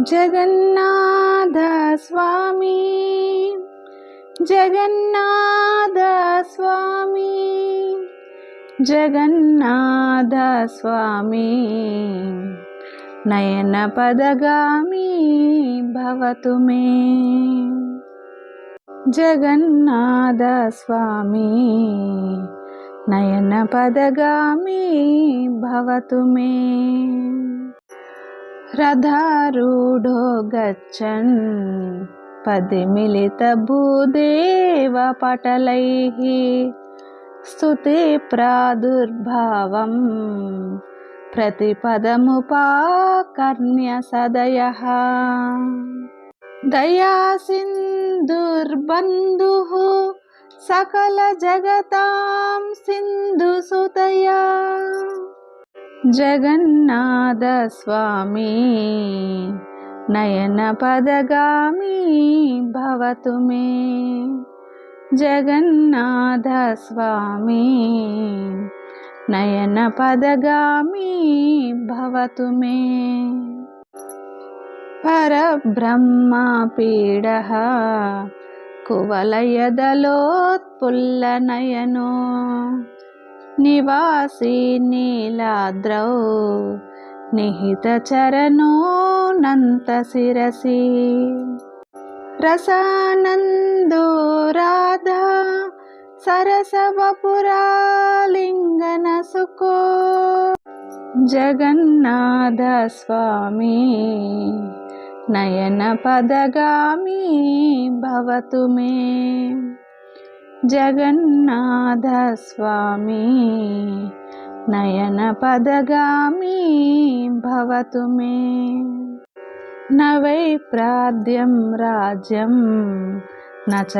जगन्नादस्वामी जगन्नाद स्वामी जगन्नाद स्वामी नयनपदगामी भवतु मे। जगन्नाद स्वामी नयनपदगामि भवतु मे। రథారూఢో గచ్చన్ పదిమిలితభూదేవ పటలైः స్తుతే ప్రాదుర్భావం ప్రతిపదముపాకర్ణ్య సదయः. దయాసింధుర్బంధుः సకల జగతాం సింధుసుతయా జగన్నాథ స్వామి నయన పదగామి భవతు మే జగన్నాథ స్వామి నయన పదగామి భవతు మే పరబ్రహ్మ పరబ్రహ్మపీడ కువలయదలోత్పుల్లనయనో నివాసీ నీలాద్రౌ నిహిత నిహితచరణో నంతశిరసి రసానందో రాధా సరసవపురాలింగన సుకో. జగన్నాథ స్వామి నయన పదగామి భవతు మే జగన్నాథ స్వామి నయన పదగామి భవతు మే నవైప్రాద్యం రాజ్యం నచ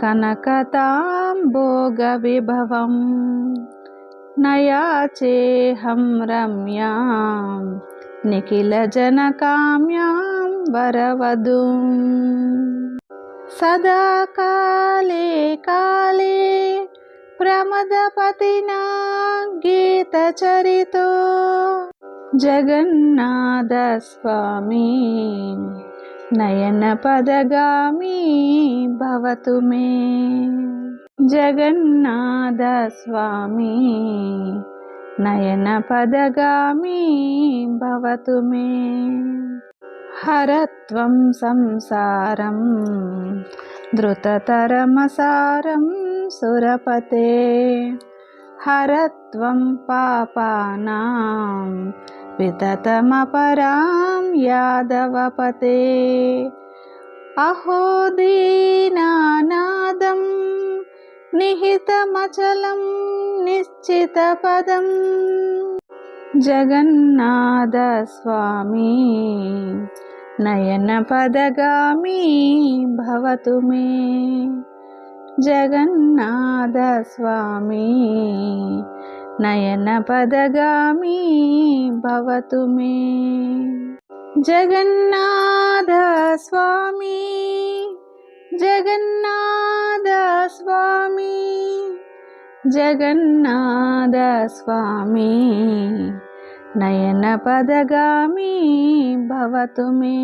కనకతాం భోగవిభవం నయాచేహం రమ్యాం నిఖిలజనకామ్యాం వరవధూం సదా కాలే కాలే ప్రమదపతినా గీతచరితో జగన్నాథ స్వామి నయన పదగామి భవతు మే జగన్నాథ స్వామి నయన పదగామి భవతు మే హరత్వం సంసారం ధృతతరమసారం సురపతే హరత్వం పాపానాం వితతమపరాం యాదవపతే అహో దీనానాదం నిహితమచలం నిశ్చితపదం జగన్నాథ స్వామి నయన పదగామి భవతు మే జగన్నాథ స్వామి నయన పదగామి భవతు మే జగన్నాథ స్వామి జగన్నా జగన్నాథ స్వామి నయన పదగామి భవతు మే